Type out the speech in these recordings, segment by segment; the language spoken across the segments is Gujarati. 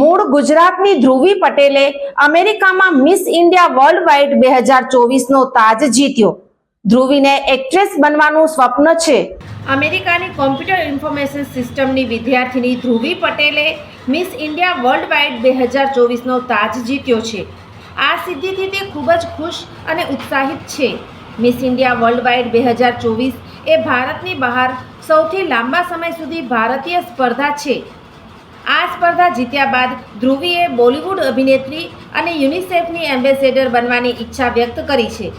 મૂળ ગુજરાતની ધ્રુવી પટેલે અમેરિકામાં મિસ ઇન્ડિયા વર્લ્ડ વાઇડ બે હજાર ચોવીસનો તાજ જીત્યો. ધ્રુવીને એક્ટ્રેસ બનવાનું સ્વપ્ન છે. અમેરિકાની કોમ્પ્યુટર ઇન્ફોર્મેશન સિસ્ટમની વિદ્યાર્થીની ધ્રુવી પટેલે મિસ ઇન્ડિયા વર્લ્ડ વાઇડ બે હજાર ચોવીસનો તાજ જીત્યો છે. આ સિદ્ધિથી તે ખૂબ જ ખુશ અને ઉત્સાહિત છે. મિસ ઇન્ડિયા વર્લ્ડ વાઇડ બે હજાર ચોવીસ એ ભારતની બહાર સૌથી લાંબા સમય સુધી ભારતીય સ્પર્ધા છે. આ સ્પર્ધા જીત્યા બાદ ધ્રુવીએ બોલિવૂડ અભિનેત્રી અને યુનિસેફની એમ્બેસેડર બનવાની ઈચ્છા વ્યક્ત કરી છે.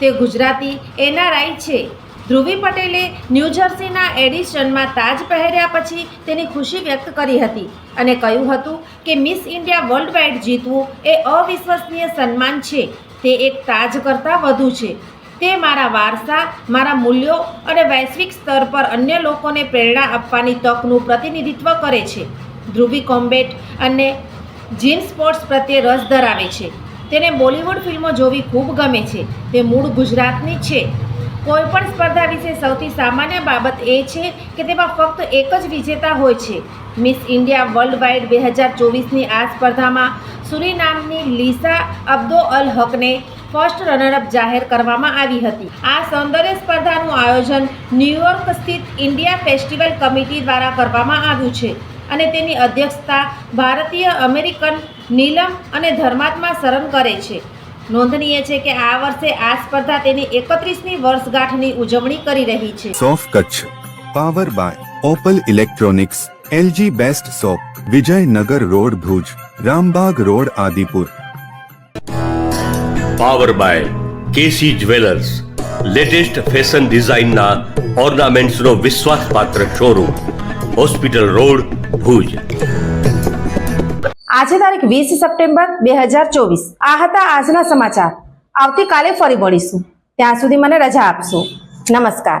તે ગુજરાતી એનઆરઆઈ છે. ધ્રુવી પટેલે ન્યૂજર્સીના એડિશનમાં તાજ પહેર્યા પછી તેની ખુશી વ્યક્ત કરી હતી અને કહ્યું હતું કે મિસ ઇન્ડિયા વર્લ્ડ વાઇડ જીતવું એ અવિશ્વસનીય સન્માન છે. તે એક તાજ કરતાં વધુ છે. તે મારા વારસા, મારા મૂલ્યો અને વૈશ્વિક સ્તર પર અન્ય લોકોને પ્રેરણા આપવાની તકનું પ્રતિનિધિત્વ કરે છે. ધ્રુવી કોમ્બેટ અને જીમ સ્પોર્ટ્સ પ્રત્યે રસ ધરાવે છે. તેને બોલિવૂડ ફિલ્મો જોવી ખૂબ ગમે છે. તે મૂળ ગુજરાતની છે. કોઈપણ સ્પર્ધા વિશે સૌથી સામાન્ય બાબત એ છે કે તેમાં ફક્ત એક જ વિજેતા હોય છે. મિસ ઇન્ડિયા વર્લ્ડ વાઇડ બે હજાર ચોવીસની આ સ્પર્ધામાં સુરીનામની લીસા અબ્દો અલ હકને ફર્સ્ટ રનરઅપ જાહેર કરવામાં આવી હતી. આ સૌંદર્ય સ્પર્ધાનું આયોજન ન્યૂયોર્ક સ્થિત ઇન્ડિયા ફેસ્ટિવલ કમિટી દ્વારા કરવામાં આવ્યું છે. અને તેની અધ્યક્ષતા ભારતીય અમેરિકન નીલમ અને ધર્માત્મા શરણ કરે છે. નોંધનીય છે કે આ વર્ષે આ સ્પર્ધા તેની એકત્રીસમી વર્ષગાંઠની ઉજવણી કરી રહી છે. સોફ Kutch power by Opal electronics LG best shop Vijaynagar road Bhuj Rambag road Adipur. Power by KC jewellers latest fashion ડિઝાઇનના ઓર્નામેન્ટ્સનો વિશ્વાસપાત્ર શોરૂમ. Hospital road Bhuj. આજે તારીખ વીસ સપ્ટેમ્બર બે હજાર ચોવીસ. આ હતા આજના સમાચાર. આવતીકાલે ફરી મળીશું. ત્યાં સુધી મને રજા આપશો. નમસ્કાર.